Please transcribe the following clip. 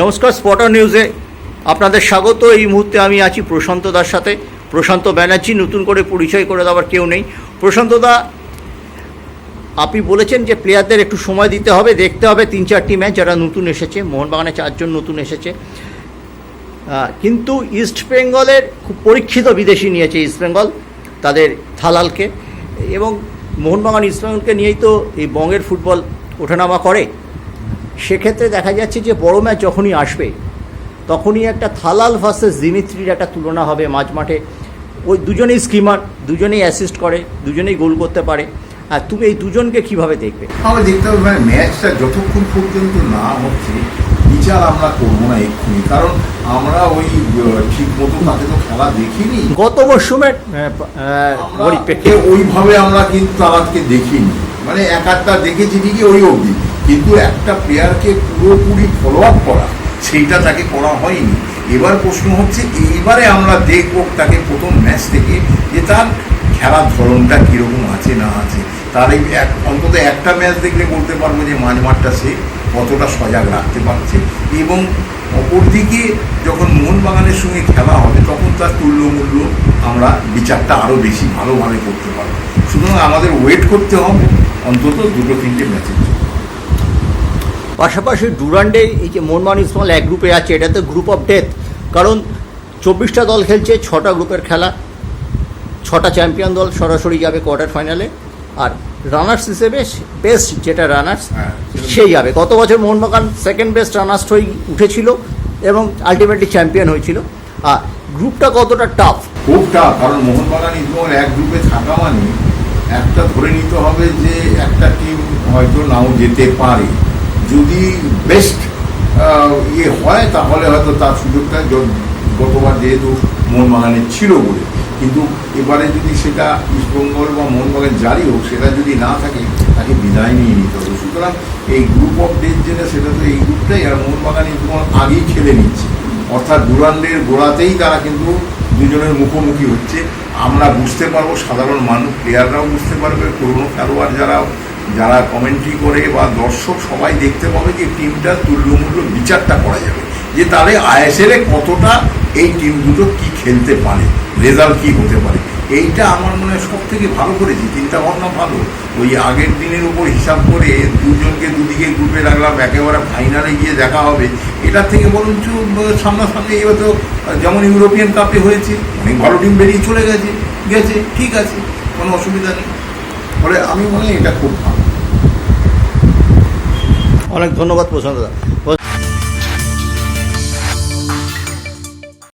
নমস্কার স্পটার নিউজে আপনাদের স্বাগত। এই মুহূর্তে আমি আছি প্রশান্ত দার সাথে। প্রশান্ত ব্যানার্জি, নতুন করে পরিচয় করে দেওয়ার কেউ নেই। প্রশান্ত দা, আপনি বলেছেন যে প্লেয়ারদের একটু সময় দিতে হবে, দেখতে হবে তিন চারটি ম্যাচ যারা নতুন এসেছে। মোহনবাগানে চারজন নতুন এসেছে। কিন্তু ইস্ট বেঙ্গলের খুব পরীক্ষিত বিদেশি নিয়েছে ইস্ট বেঙ্গল তাদের থালালকে। এবং মোহনবাগান ইস্ট বেঙ্গলকে নিয়েই তো এই বঙ্গের ফুটবল ওঠানামা করে। সেক্ষেত্রে দেখা যাচ্ছে যে বড় ম্যাচ যখনই আসবে তখনই একটা থালাল ভার্সেস দিমিত্রির একটা তুলনা হবে মাঝ মাঠে। ওই দুজনেই স্কিমার দুজনেই অ্যাসিস্ট করে দুজনেই গোল করতে পারে। আর তুমি এই দুজনকে কীভাবে দেখবে? আমরা দেখতে হবে মানে ম্যাচটা যতক্ষণ পর্যন্ত না হচ্ছে বিচার আমরা করব না এক্ষুনি। কারণ আমরা ওই ঠিক মতো তাকে তো খেলা দেখিনি। গত মরশুমের পরিপ্রেক্ষিতে ওইভাবে আমরা কিন্তু তারাকে দেখিনি। মানে এক আধটা দেখেছি ঠিকই ওই অবধি। কিন্তু একটা প্লেয়ারকে পুরোপুরি ফলো আপ করা, সেইটা তাকে করা হয়নি। এবার প্রশ্ন হচ্ছে, এইবারে আমরা দেখব তাকে প্রথম ম্যাচ থেকে যে তার খেলার ধরনটা কীরকম আছে, না আছে। তার এই এক, অন্তত একটা ম্যাচ দেখলে বলতে পারব যে মাঝ মাঠটা সে কতটা সজাগ রাখতে পারছে। এবং অপরদিকে যখন মোহনবাগানের সঙ্গে খেলা হবে, তখন তার তুল্যমূল্য আমরা বিচারটা আরও বেশি ভালোভাবে করতে পারব। সুতরাং আমাদের ওয়েট করতে হবে, অন্তত দুটো তিনটে ম্যাচের পাশাপাশি ডুরান্ডে এই যে মোহনবাগান ইসমাল এক গ্রুপে আছে এটা তো গ্রুপ অফ ডেথ কারণ চব্বিশটা দল খেলছে ছটা গ্রুপের খেলা। ছটা চ্যাম্পিয়ন দল সরাসরি যাবে কোয়ার্টার ফাইনালে আর রানার্স হিসেবে বেস্ট যেটা রানার্স হ্যাঁ, সেই যাবে। গত বছর মোহনবাগান সেকেন্ড বেস্ট রানার্স হয়ে উঠেছিল এবং আলটিমেটলি চ্যাম্পিয়ন হয়েছিল। আর গ্রুপটা কতটা টাফ খুব টাফ কারণ মোহনবাগান ইসমল এক গ্রুপে থাকা মানে একটা ধরে নিতে হবে যে একটা টিম হয়তো নাও যেতে পারে। যদি বেস্ট ইয়ে হয়, তাহলে হয়তো তার সুযোগটা গতবার যেহেতু মোহনবাগানের ছিল বলে। কিন্তু এবারে যদি সেটা ইস্টবেঙ্গল বা মোহনবাগান জারি হোক, সেটা যদি না থাকে, তাকে বিদায় নিয়ে নিতে হবে। সুতরাং এই গ্রুপ অফ ডেথ যেটা, সেটা তো এই গ্রুপটাই আর মোহনবাগান ইস্টবেঙ্গল আগেই খেলে নিচ্ছে। অর্থাৎ ডুরান্ডের গোড়াতেই তারা কিন্তু দুজনের মুখোমুখি হচ্ছে। আমরা বুঝতে পারব, সাধারণ মানুষ প্লেয়াররাও বুঝতে পারবে, পুরনো খেলোয়াড় যারা যারা কমেন্ট্রি করে বা দর্শক সবাই দেখতে পাবে যে টিমটার তুল্যমূল্য বিচারটা করা যাবে। যে তাহলে আইএসএলে কতটা এই টিম দুটো কি খেলতে পারে রেজাল্ট কী হতে পারে। এইটা আমার মনে হয় সব থেকে ভালো করেছি চিন্তা ভাবনা ভালো। ওই আগের দিনের উপর হিসাব করে দুজনকে দুদিকে গ্রুপে রাখলাম, একেবারে ফাইনালে গিয়ে দেখা হবে। এটার থেকে বরঞ্চ সামনাসামনি এবার তো যেমন ইউরোপিয়ান কাপে হয়েছে, অনেক ভালো টিম বেরিয়ে চলে গেছে গেছে, ঠিক আছে, কোনো অসুবিধা নেই। ফলে আমি মনে হয় এটা খুব ভালো। অনেক ধন্যবাদ প্রশান্ত দা।